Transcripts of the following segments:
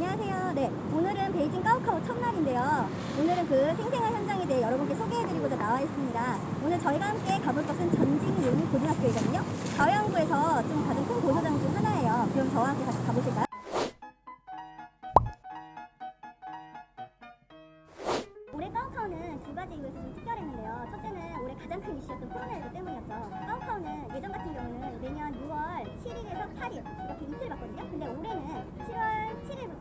안녕하세요. 네, 오늘은 베이징 까오카오 첫날인데요. 오늘은 그 생생한 현장에 대해 여러분께 소개해드리고자 나와 있습니다. 오늘 저희가 함께 가볼 곳은 전직용 고등학교이거든요. 가요항구에서 좀 가장 큰 고소장 중 하나예요. 그럼 저와 함께 같이 가보실까요? 두 가지 이유에서 좀 특별했는데요. 첫째는 올해 가장 큰 이슈였던 코로나19 때문이었죠. 까오카오는 예전 같은 경우는 매년 6월 7일에서 8일 이렇게 이틀 받거든요. 근데 올해는 7월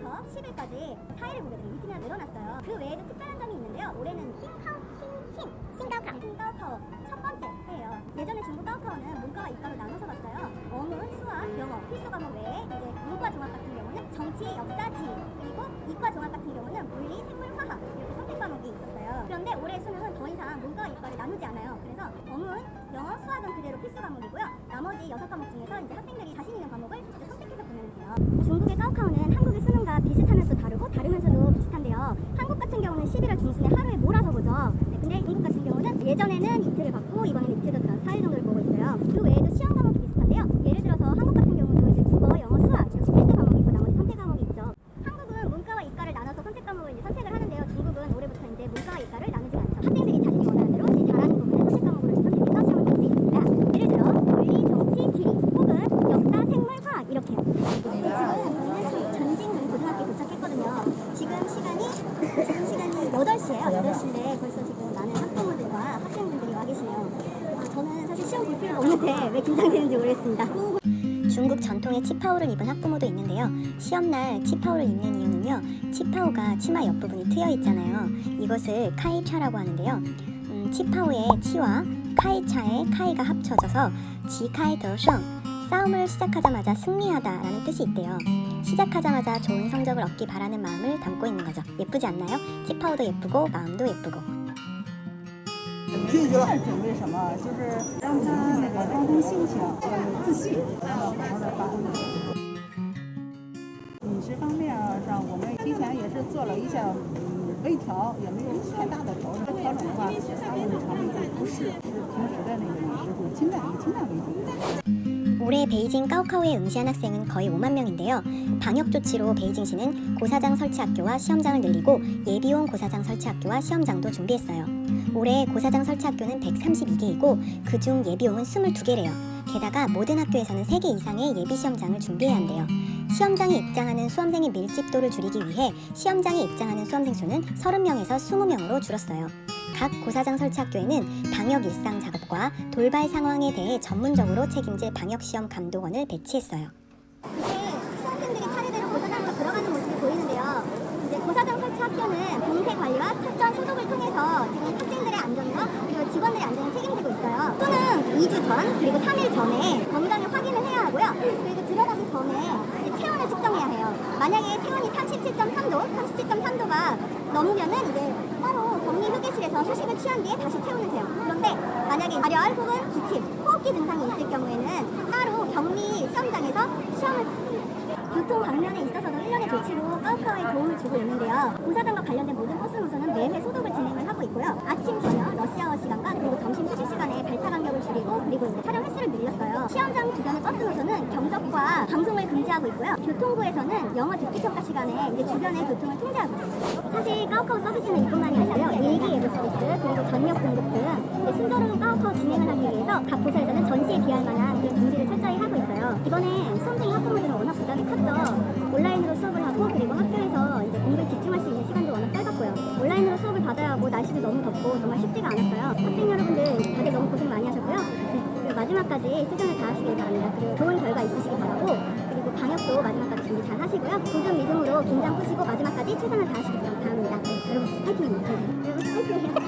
7일부터 10일까지 4일을 보게 되는 이틀이나 늘어났어요. 그 외에도 특별한 점이 있는데요. 올해는 싱카오, 싱, 싱, 싱가오카오, 싱가오카오 첫 번째 해예요. 예전에 중국 까오카오는 문과와 이과로 나눠서 봤어요. 어문, 수학, 영어, 필수 과목 외에 이제 문과 종합 같은 경우는 정치, 역사, 지리 그리고 이과 종합 같은 경우는 물리, 생물, 화학 이렇게 선택 과목이 있었어요. 그런데 올해 수능은 더 이상 문과와 이과를 나누지 않아요. 그래서 어문, 영어, 수학은 그대로 필수 과목이고요. 나머지 여섯 과목 중에서 이제 학생들이 자신 있는 과목을 직접 선택해서 보내면 돼요. 중국의 까오카오는 한국의 수능 과 비슷하면서 다르고 다르면서도 비슷한데요. 한국 같은 경우는 11월 중순에 하루에 몰아서 보죠. 네, 근데 중국 같은 경우는 예전에는 이틀을 받고 이번에는 이틀 더 들어서 4일 정도를 보고 있어요. 그 외에도 시험 과목이 비슷한데요. 예를 들어서 한국 같은 경우도 이제 국어, 영어, 수학 이렇게 필수 과목이 있고 나머지 선택 과목이 있죠. 한국은 문과와 이과를 나눠서 선택 과목을 이제 선택을 하는데요. 중국은 올해부터 이제 문과와 이과를 나누지 않죠. 학생들이 자신이 원하는 대로 이제 잘하는 부분은 선택 과목으로 선택해서 시험을 볼 수 있습니다. 예를 들어 물리, 정치, 지리 혹은 역사, 생물, 화학 이렇게요. 네, 지금 저희는 전직 고등학교 도착했거든요. 지금 시간이 지금 시간이 8시예요. 8시인데 벌써 지금 많은 학부모들과 학생분들이 와 계시네요. 아, 저는 사실 시험 볼 필요가 없는데 왜 긴장되는지 모르겠습니다. 중국 전통의 치파오를 입은 학부모도 있는데요. 시험날 치파오를 입는 이유는요. 치파오가 치마 옆부분이 트여 있잖아요. 이것을 카이차라고 하는데요. 음, 치파오의 치와 카이차의 카이가 합쳐져서 지카이 더성 싸움을 시작하자마자 승리하다라는 뜻이 있대요. 시작하자마자 좋은 성적을 얻기 바라는 마음을 담고 있는 거죠. 예쁘지 않나요? 치파오도 예쁘고 마음도 예쁘고. 进去了。准备什么？就是让他那个放松心情，要有自信，然后好好的发挥。饮食方面上，我们提前也是做了一下嗯微调，也没有太大的调整。调整的话，他们的肠胃就不适，是平时的那个饮食会清淡，以清淡为主。 올해 베이징 까오카오에 응시한 학생은 거의 5만 명인데요. 방역 조치로 베이징시는 고사장 설치 학교와 시험장을 늘리고 예비용 고사장 설치 학교와 시험장도 준비했어요. 올해 고사장 설치 학교는 132개이고 그중 예비용은 22개래요. 게다가 모든 학교에서는 3개 이상의 예비 시험장을 준비해야 한대요. 시험장에 입장하는 수험생의 밀집도를 줄이기 위해 시험장에 입장하는 수험생 수는 30명에서 20명으로 줄었어요. 각 고사장 설치 학교에는 방역 일상 작업과 돌발 상황에 대해 전문적으로 책임질 방역 시험 감독원을 배치했어요. 수험생들이 차례대로 고사장으로 들어가는 모습이 보이는데요. 이제 고사장 설치 학교는 봉쇄 관리와 사전 소독을 통해서 지금 학생들의 안전과 그리고 직원들의 안전을 책임지고 있어요. 수능 2주 전 그리고 3일 전에 건강을 확인을 해야 하고요. 그리고 들어가기 전에 체온을 측정해야 해요. 만약에 체온이 37.3도, 37.3도가 넘으면은 이제 따로 격리 휴게실에서 휴식을 취한 뒤에 다시 채우는 돼요. 그런데 만약에 발열 혹은 기침, 호흡기 증상이 있을 경우에는 따로 격리 시험장에서 시험을 교통 방면에 있어서도 일련의 조치로 까우카오에 도움을 주고 있는데요. 고사장과 관련된 모든 버스 노선은 매회 소독을 진행을 하고 있고요. 아침, 저녁, 러시아워 시간과 그리고 점심 휴식 시간에 발차 간 시험장 주변의 버스 노선은 경적과 방송을 금지하고 있고요. 교통부에서는 영어 듣기 평가 시간에 이제 주변의 교통을 통제하고 있어요. 사실 까우카오 서비스는 이뿐만이 아니고요. 일기 예보 서비스 그리고 전력 공급 등 순조로운 까우카오 진행을 하기 위해서 각 부서에서는 전시에 비할 만한 그런 준비를 철저히 하고 있어요. 이번에 수험생 학부모들은 워낙 부담이 컸죠. 온라인으로 수업을 하고 그리고 학교에서 이제 공부에 집중할 수 있는 시간도 워낙 짧았고요. 온라인으로 수업을 받아야 하고 날씨도 너무 덥고 정말 쉽지가 않았어요. 학생 여러분들 다들 너무 고생 많이 그리고 마지막까지 최선을 다하시길 바랍니다. 그리고 좋은 결과 있으시기 바라고 그리고 방역도 마지막까지 준비 잘 하시고요. 굳은 믿음으로 긴장 푸시고 마지막까지 최선을 다하시길 바랍니다. 네, 여러분 파이팅입니다. 네, 여러분 파이팅해요.